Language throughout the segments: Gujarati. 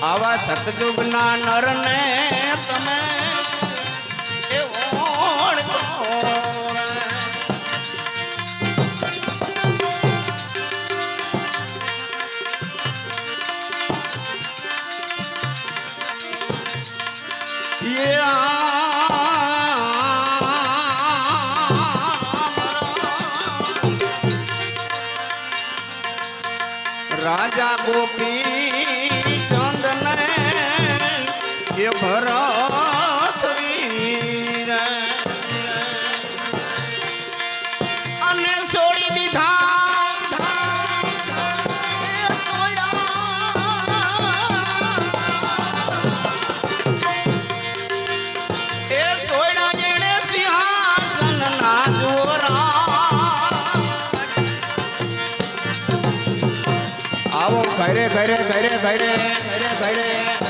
આવા સતયુગના નરને તમે એ રાજા ગોપી ભરત અને છોડી દીધા. આવો ઘરે ઘરે ઘરે ઘરે ઘરે ઘરે.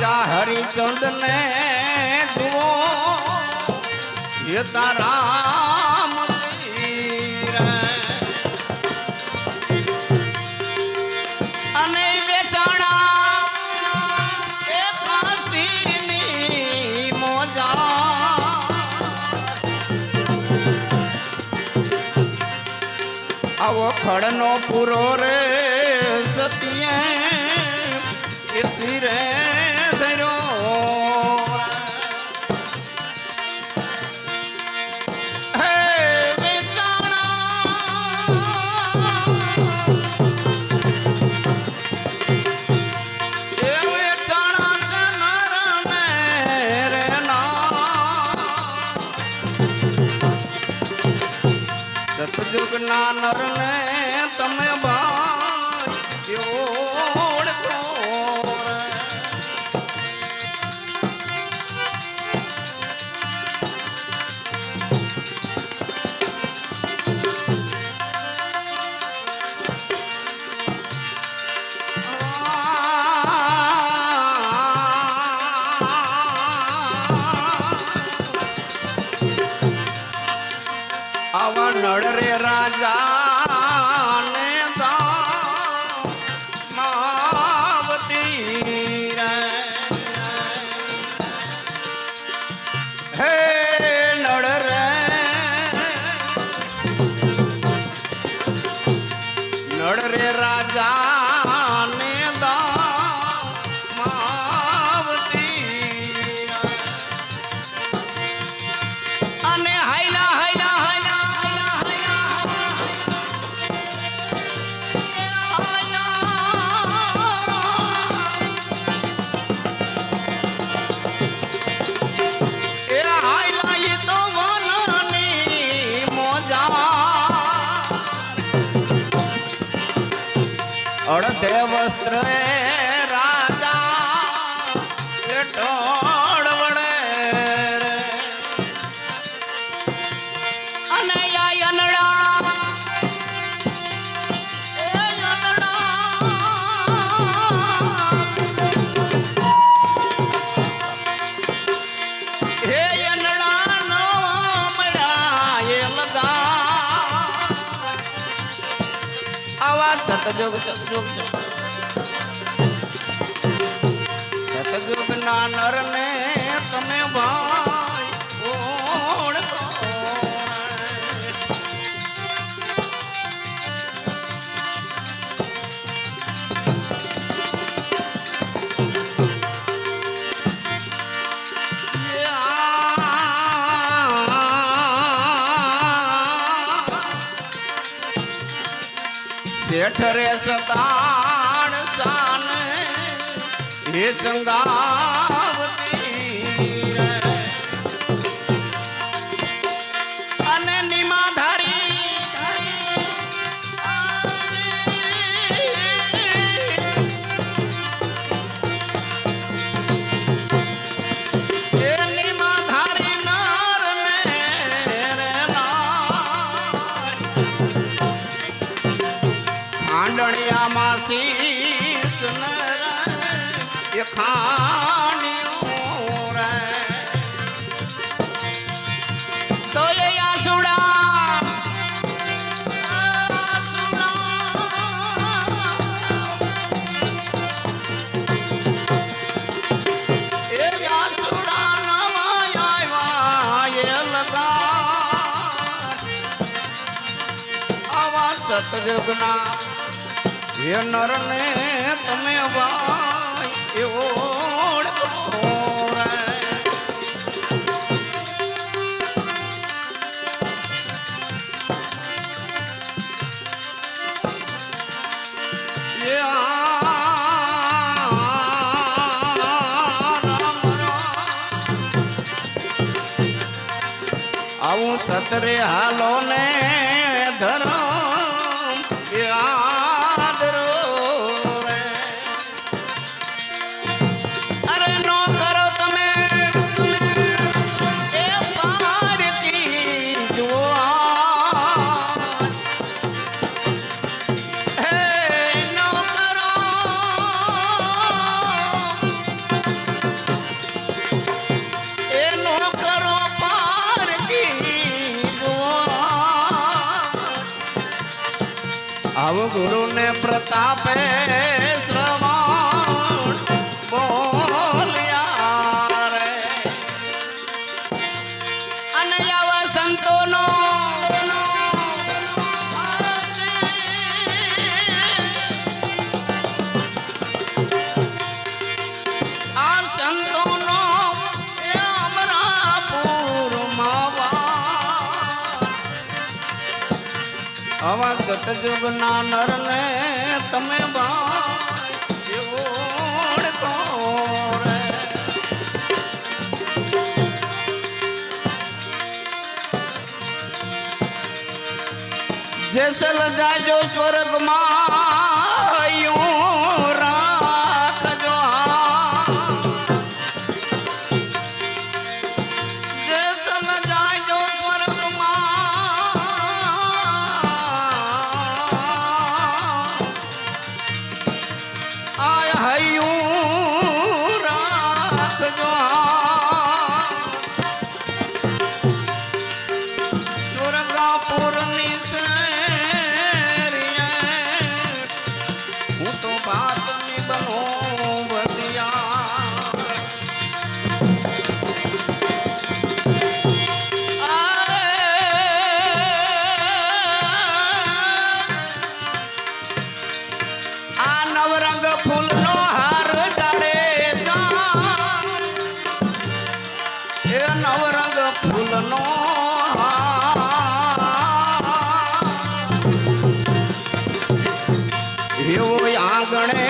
રાજા હરિચંદ ને જુઓ. એ તારા મંદિર. અને વેચાણા એ કાશીની મોજા. આવો ખડનો પૂરો રે સતિએ, એ নরলে આવા નળ રે રાજા ને માવતી હે નળ રે. નળ રે રાજા Até mostrando. આવા સતજોગ સતજોગ સતજોગ ના નર શેઠ રે સતાણ સાન. હે ચંગાવતી ખાંડણિયામાં શીશ એ ખાંડિયું રે. તો એ આસુડા. એ આસુડા લગા આવા સતયુગના એ નરને તમે ભાઈ એ ઓળખો રે. એ આ રામ રામ. આવું સતરે હાલો ને ધરમ આવ ગુરુ ને પ્રતાપે આવા સતયુગના નરને તમે. જેસલ જાજો સ્વર્ગમાં આગણે આંગણે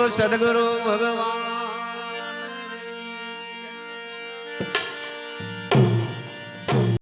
બોલો સદગુરુ ભગવાન.